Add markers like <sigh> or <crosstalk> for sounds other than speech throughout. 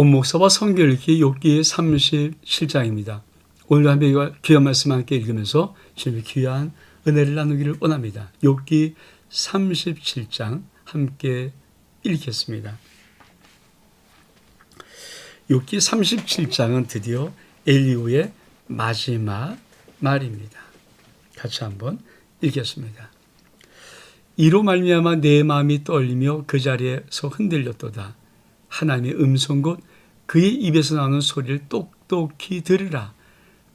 온목사와 읽기 욥기 37장입니다. 오늘 한 번 귀한 말씀 함께 읽으면서 주님의 귀한 은혜를 나누기를 원합니다. 욥기 37장 함께 읽겠습니다. 욥기 37장은 드디어 엘리후의 마지막 말입니다. 같이 한번 읽겠습니다. 이로 말미암아 내 마음이 떨리며 그 자리에서 흔들렸도다. 하나님의 음성 곧 그의 입에서 나오는 소리를 똑똑히 들으라.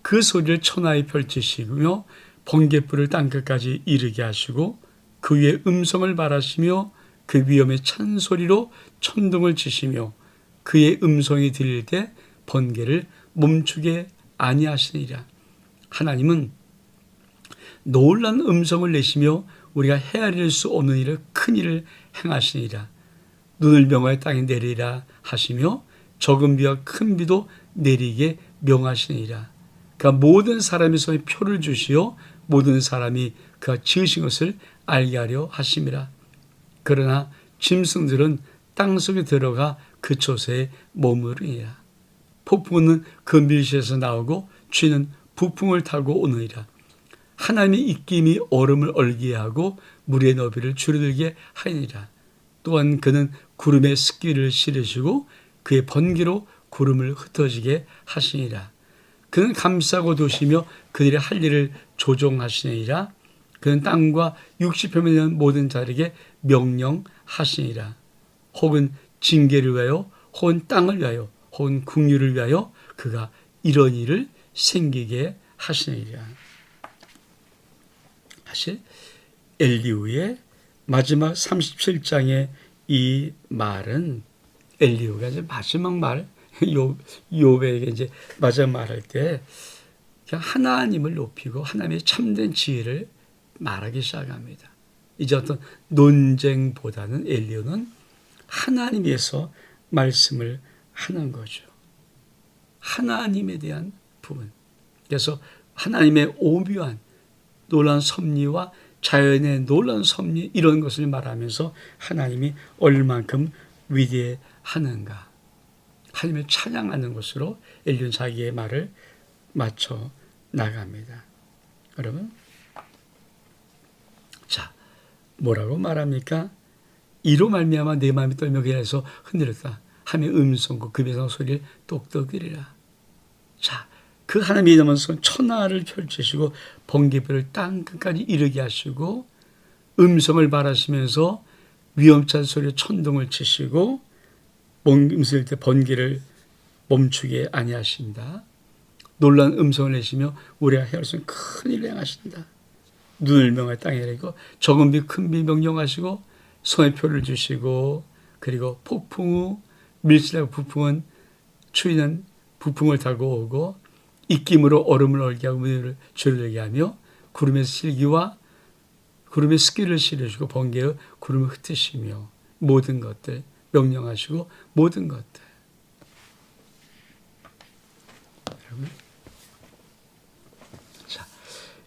그 소리를 천하에 펼치시며 번개불을 땅끝까지 이르게 하시고 그 위에 음성을 발하시며 그 위험의 찬 소리로 천둥을 치시며 그의 음성이 들릴 때 번개를 멈추게 아니하시니라. 하나님은 놀란 음성을 내시며 우리가 헤아릴 수 없는 일을 큰 일을 행하시니라. 눈을 명하여 땅에 내리라 하시며 적은 비와 큰 비도 내리게 명하시니라. 그러니까 모든 사람의 손에 표를 주시어 모든 사람이 그가 지으신 것을 알게 하려 하심이라. 그러나 짐승들은 땅 속에 들어가 그 초세에 머무르니라. 폭풍은 그 밀시에서 나오고 쥐는 부풍을 타고 오느니라. 하나님의 입김이 얼음을 얼게 하고 물의 너비를 줄어들게 하니라. 또한 그는 구름에 습기를 실으시고 그의 번개로 구름을 흩어지게 하시니라. 그는 감싸고 도시며 그들의 할 일을 조종하시니라. 그는 땅과 육십표면 있는 모든 자에게 명령하시니라. 혹은 징계를 위하여, 혹은 땅을 위하여, 혹은 국류를 위하여 그가 이런 일을 생기게 하시니라. 사실 엘리우의 마지막 37장의 이 말은 엘리우가 이제 마지막 말, <laughs> 요, 요에게 이제 마지막 말할 때 하나님을 높이고 하나님의 참된 지혜를 말하기 시작합니다. 이제 어떤 논쟁보다는 엘리우는 하나님에서 말씀을 하는 거죠. 하나님에 대한 부분. 그래서 하나님의 오묘한 놀란 섭리와 자연의 놀란 섭리 이런 것을 말하면서 하나님이 얼만큼 위대하는가 하나님을 찬양하는 것으로 엘리온 자기의 말을 맞춰 나갑니다. 여러분 자 뭐라고 말합니까? 이로 말미암아 내 마음이 떨며 그에서 흔들렸다 하며 음성과 급에서 소리를 똑똑이리라. 자, 그 하나님의 이름은 천하를 펼치시고 번개불을 땅 끝까지 이르게 하시고 음성을 발하시면서 위험찬 소리로 천둥을 치시고 음성일 때 번개를 멈추게 아니하신다. 놀란 음성을 내시며 우리가 헤아릴 수큰 일을 행하신다. 눈을 명하여 땅에 내리고 적은 비 큰 비 명령하시고 손에 표를 주시고 그리고 폭풍 후 밀실하고 부풍은 추위는 부풍을 타고 오고 입김으로 얼음을 얼게 하고 문을 줄이게 하며 구름의 실기와 구름의 습기를 실으시고 번개의 구름을 흩으시며 모든 것들 명령하시고 모든 것들 여러분 자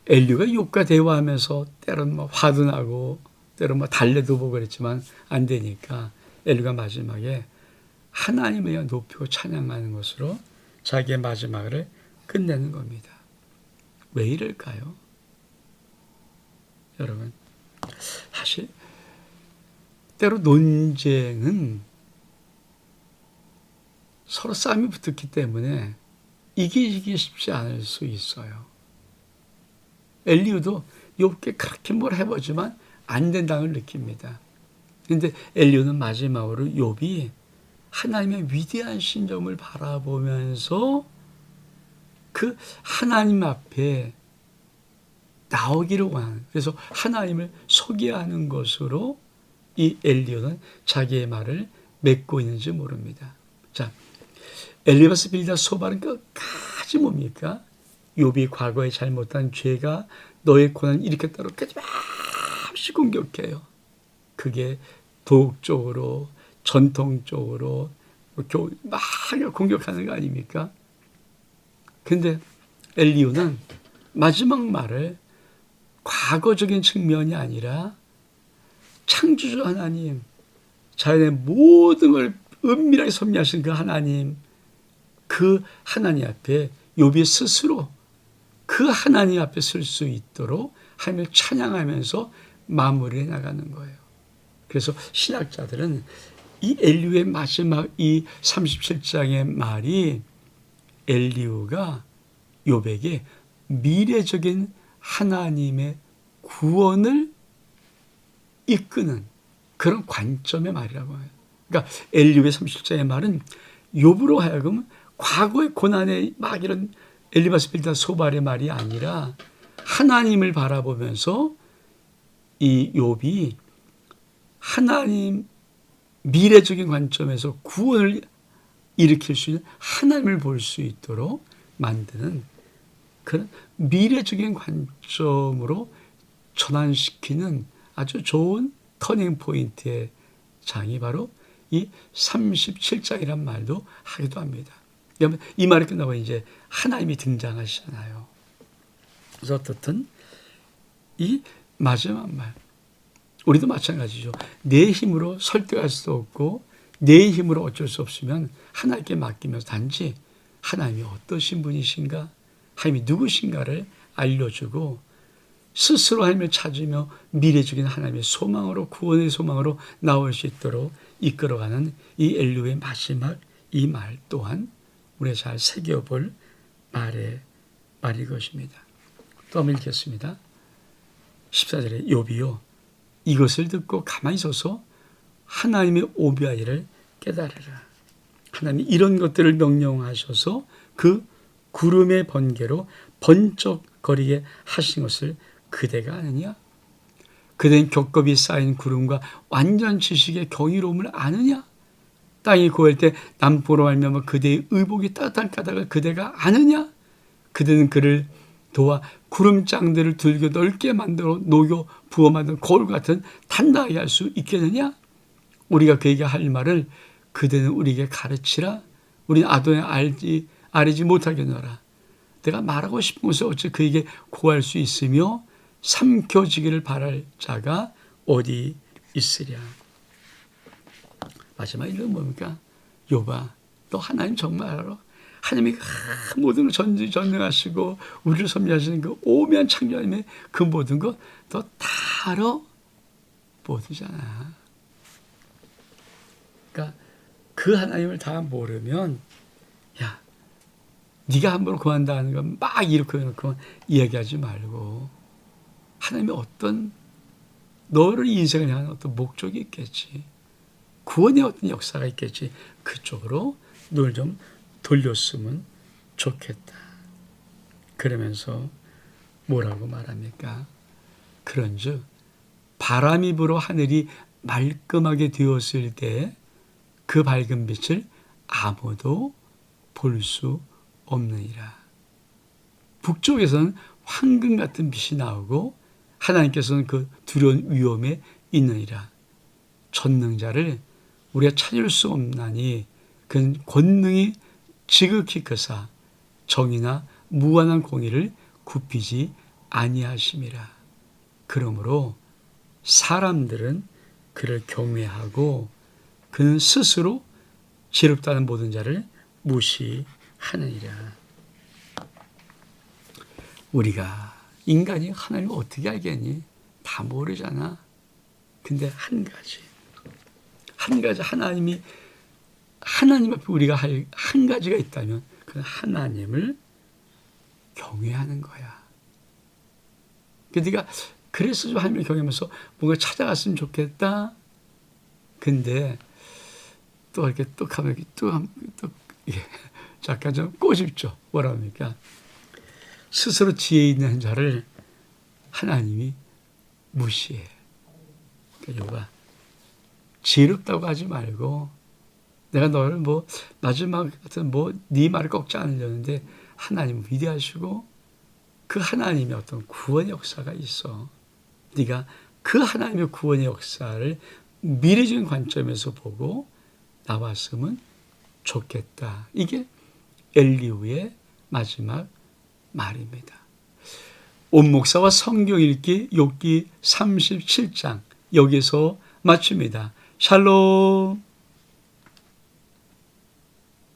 엘류가 욕과 대화하면서 때론 뭐 화도 나고 때론 뭐 달래도 보고 그랬지만 안 되니까 엘류가 마지막에 하나님을 높이고 찬양하는 것으로 자기의 마지막을 끝내는 겁니다. 왜 이럴까요? 여러분, 사실 때로 논쟁은 서로 싸움이 붙었기 때문에 이기기 쉽지 않을 수 있어요. 엘리우도 욥게 그렇게 뭘 해보지만 안 된다는 느낍니다. 근데 엘리우는 마지막으로 욥이 하나님의 위대한 신점을 바라보면서 그 하나님 앞에 나오기를 원하는 그래서 하나님을 소개하는 것으로 이 엘리오는 자기의 말을 맺고 있는지 모릅니다. 자, 엘리바스 빌다 소발은 끝까지 뭡니까? 욥이 과거에 잘못한 죄가 너의 고난을 일으켰다고 끊임없이 공격해요. 그게 도덕적으로 전통적으로 막 공격하는 거 아닙니까? 근데 엘리우는 마지막 말을 과거적인 측면이 아니라 창조주 하나님, 자연의 모든 걸 은밀하게 섭리하신 그 하나님, 그 하나님 앞에 욥이 스스로 그 하나님 앞에 설 수 있도록 하나님을 찬양하면서 마무리해 나가는 거예요. 그래서 신학자들은 이 엘리우의 마지막 이 37장의 말이 엘리우가 욥에게 미래적인 하나님의 구원을 이끄는 그런 관점의 말이라고 해요. 그러니까 엘리우의 37장의 말은 욥으로 하여금 과거의 고난의 막 이런 엘리바스 빌다 소발의 말이 아니라 하나님을 바라보면서 이 욥이 하나님 미래적인 관점에서 구원을 일으킬 수 있는 하나님을 볼 수 있도록 만드는 그런 미래적인 관점으로 전환시키는 아주 좋은 터닝 포인트의 장이 바로 이 37장이란 말도 하기도 합니다. 이 말이 끝나고 이제 하나님이 등장하시잖아요. 그래서 어떻든 이 마지막 말, 우리도 마찬가지죠. 내 힘으로 설득할 수도 없고 내 힘으로 어쩔 수 없으면 하나님께 맡기면서 단지 하나님이 어떠신 분이신가, 하나님이 누구신가를 알려주고 스스로 하나님을 찾으며 미래적인 하나님의 소망으로 구원의 소망으로 나올 수 있도록 이끌어가는 이 엘루의 마지막 이 말 또한 우리가 잘 새겨볼 말의 말일 것입니다. 또 한번 읽겠습니다. 14절에 요비요 이것을 듣고 가만히 서서 하나님의 오비아이를 깨달으라. 하나님이 이런 것들을 명령하셔서 그 구름의 번개로 번쩍거리게 하신 것을 그대가 아느냐? 그대는 겹겹이 쌓인 구름과 완전 지식의 경이로움을 아느냐? 땅이 고할 때 남보로 알면 그대의 의복이 따뜻한 까닭을 그대가 아느냐? 그대는 그를 도와 구름장들을 들고 넓게 만들어 녹여 부어 만든 거울 같은 단단하게 할 수 있겠느냐? 우리가 그에게 할 말을 그대는 우리에게 가르치라. 우리는 아도에 알지 아리지 못하겠노라. 내가 말하고 싶은 것을 어찌 그에게 구할 수 있으며 삼켜지기를 바랄 자가 어디 있으랴. 마지막 일은 뭡니까? 요바, 너 하나님 정말 알아? 하나님이 모든 걸 전지 전능하시고 우리를 섭리하시는 그 오면 창조하님의 그 모든 것 너 다 알아? 모르잖아. 그러니까 그 하나님을 다 모르면 야 네가 한번 구한다는 건막 이렇게 해놓고 이야기하지 말고 하나님의 어떤 너를 인생을 향한 어떤 목적이 있겠지. 구원의 어떤 역사가 있겠지. 그쪽으로 널좀 돌렸으면 좋겠다. 그러면서 뭐라고 말합니까? 그런즉 바람이 불어 하늘이 말끔하게 되었을 때 그 밝은 빛을 아무도 볼 수 없 느니라. 북쪽에서는 황금 같은 빛이 나오고 하나님께서는 그 두려운 위험에 있느니라. 전능자를 우리가 찾을 수 없나니 그 권능이 지극히 크사 정의나 무한한 공의를 굽히지 아니하심이라. 그러므로 사람들은 그를 경외하고 그는 스스로 지롭다는 모든 자를 무시 하느니라. 우리가 인간이 하나님을 어떻게 알겠니? 다 모르잖아. 근데 한 가지. 한 가지 하나님이 하나님 앞에 우리가 할 한 가지가 있다면 그 하나님을 경외하는 거야. 그러니까 그래서 좀 하나님을 경외하면서 뭔가 찾아갔으면 좋겠다. 근데 또 이렇게 또 가면 또, 또 예, 잠깐 좀 꼬집죠. 뭐라 합니까? 스스로 지혜 있는 자를 하나님이 무시해. 그러니까 지혜롭다고 하지 말고 내가 너를 뭐 마지막 같은 뭐 네 말을 꺾지 않으려는데 하나님 위대하시고 그 하나님의 어떤 구원 역사가 있어. 네가 그 하나님의 구원의 역사를 미래적인 관점에서 보고 나왔으면 좋겠다. 이게 엘리우의 마지막 말입니다. 온 목사와 성경 읽기 욥기 37장 여기서 마칩니다. 샬롬